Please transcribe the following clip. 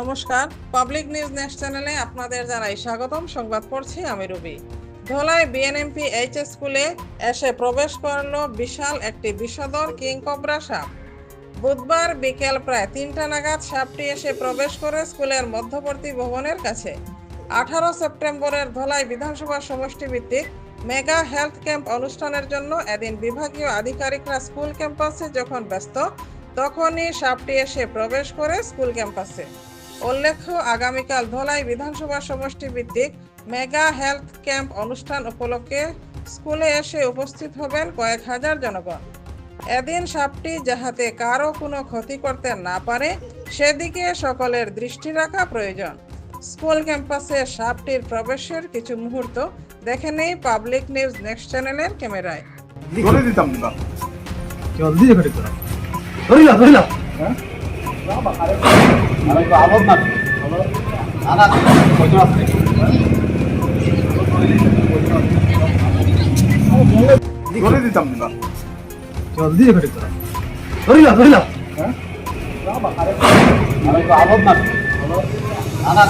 নমস্কার। Public news next চ্যানেলে আপনাদের জানাই স্বাগতম। সংবাদ পড়ছি আমি রুবি। ধলাই বিএনএমপি এইচ স্কুলে এসে প্রবেশ করল বিশাল একটি বিষধর কিংকবরা সাপ। বুধবার বিকেল প্রায় তিনটা নাগাদ সাপটি এসে প্রবেশ করে স্কুলের মধ্যবর্তী ভবনের কাছে। আঠারো সেপ্টেম্বরের ধলাই বিধানসভা সমষ্টি ভিত্তিক মেগা হেলথ ক্যাম্প অনুষ্ঠানের জন্য এদিন বিভাগীয় আধিকারিকরা স্কুল ক্যাম্পাসে যখন ব্যস্ত, তখনই সাপটি এসে প্রবেশ করে স্কুল ক্যাম্পাসে। উল্লেখ্য আগামীকাল ধলাই বিধানসভা সমষ্টি ভিত্তিক মেগা হেলথ ক্যাম্প অনুষ্ঠান উপলক্ষে স্কুলে এসে উপস্থিত হবেন কয়েক হাজার জনগণ। এদিন সাপটি যাহাতে কারও কোনো ক্ষতি করতে না পারে সেদিকে সকলের দৃষ্টি রাখা প্রয়োজন। স্কুল ক্যাম্পাসে সাপটির প্রবেশের কিছু মুহূর্ত দেখে নেই পাবলিক নিউজ নেক্সট চ্যানেলের ক্যামেরায়। ধরে দিতাম না জলদি হ্যাঁ ধরে দিতাম ধরিলা ধরিলা হ্যাঁ আবদ না না না